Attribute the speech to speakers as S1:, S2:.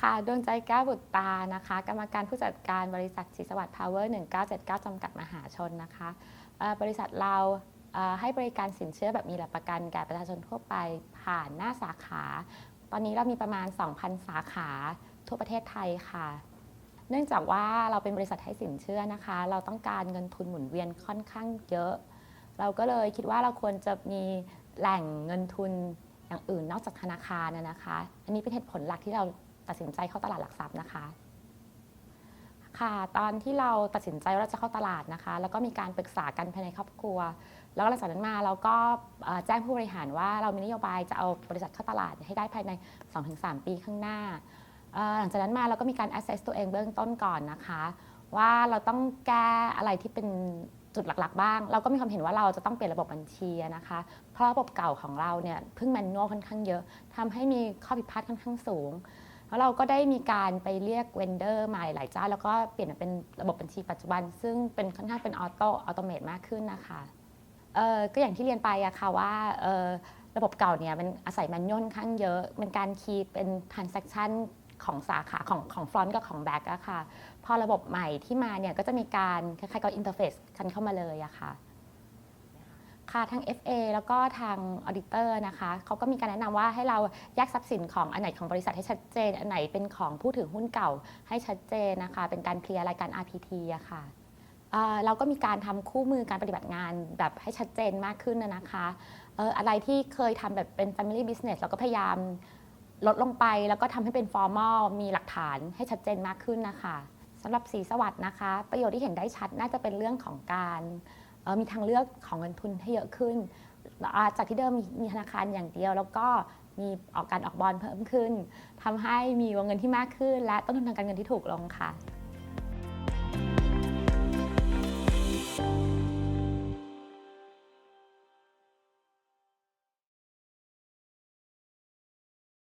S1: ค่ะดวงใจแก้วบุตรตานะคะ กรรมการผู้จัดการบริษัทศรีสวัสดิ์พาวเวอร์1979 จำกัดมหาชนนะคะบริษัทเราให้บริการสินเชื่อแบบมีหลักประกันแก่ประชาชนทั่วไปผ่านหน้าสาขา ตอนนี้เรามีประมาณ 2,000 สาขาทั่วประเทศไทยค่ะ เนื่องจากว่าเราเป็นบริษัทให้สินเชื่อนะคะ เราต้องการเงินทุนหมุนเวียนค่อนข้างเยอะ เราก็เลยคิดว่าเราควรจะมีแหล่งเงินทุนอย่างอื่นนอกจากธนาคารนะคะ อันนี้เป็นเหตุผลหลักที่เรา ตัดสินใจเข้าตลาดหลักทรัพย์นะคะ ค่ะตอนที่เราตัดสินใจว่าเราจะเข้าตลาดนะคะ แล้วก็มีการปรึกษากันภายในครอบครัว แล้วหลังจากนั้นมาเราก็แจ้งผู้บริหารว่าเรามีนโยบายจะเอาบริษัทเข้าตลาดให้ได้ภายใน 2-3 ปีข้างหน้าหลังจากนั้นมาเราก็มีการ assess ตัวเองเบื้องต้นก่อนนะคะ ว่าเราต้องแก้อะไรที่เป็นจุดหลัก ๆ บ้าง เราก็มีความเห็นว่าเราจะต้องเปลี่ยนระบบบัญชีนะคะ เพราะระบบเก่าของเราเนี่ยเพิ่งแมนนวลค่อนข้างเยอะทำให้มีข้อผิดพลาดค่อนข้างสูง แล้วเราก็ได้มีการไปเรียกเวนเดอร์มาหลายๆเจ้า แล้วก็เปลี่ยนมาเป็นระบบบัญชีปัจจุบัน ซึ่งเป็นค่อนข้างเป็นออโต้ออโตเมตมากขึ้นนะคะเออก็อย่างที่เรียนไปอะค่ะว่าเออระบบเก่าเนี่ยมันอาศัยมนนวลค่นข้างเยอะเป็นการคีย์เป็น transaction ของสาขาของของฟรอนต์กับของแบ็กอะค่ะ พอระบบใหม่ที่มาเนี่ยก็จะมีการคล้ายๆกับอินเทอร์เฟซกันเข้ามาเลยอะค่ะ ค่ะทาง FA แล้วก็ทางออดิเตอร์นะคะเขาก็มีการแนะนำว่าให้เราแยกทรัพย์สินของอันไหนของบริษัทให้ชัดเจน อันไหนเป็นของผู้ถือหุ้นเก่าให้ชัดเจนนะคะ เป็นการเคลียร์รายการ RPT อะค่ะเอ่อเราก็มีการทำคู่มือการปฏิบัติงานแบบให้ชัดเจนมากขึ้นนะนะคะเอ่ออะไรที่เคยทำแบบเป็น Family Business เราก็พยายามลดลงไปแล้วก็ทำให้เป็น Formal มีหลักฐานให้ชัดเจนมากขึ้นนะคะสำหรับสีสวัสด์นะคะ ประโยชน์ที่เห็นได้ชัดน่าจะเป็นเรื่องของการ มีทางเลือกของเงินทุนให้เยอะขึ้น จากที่เดิมมีธนาคารอย่างเดียว แล้วก็มีออกการออกบอลเพิ่มขึ้นทำให้มีวงเงินที่มากขึ้น และต้นทุนทางการเงินที่ถูกลงค่ะ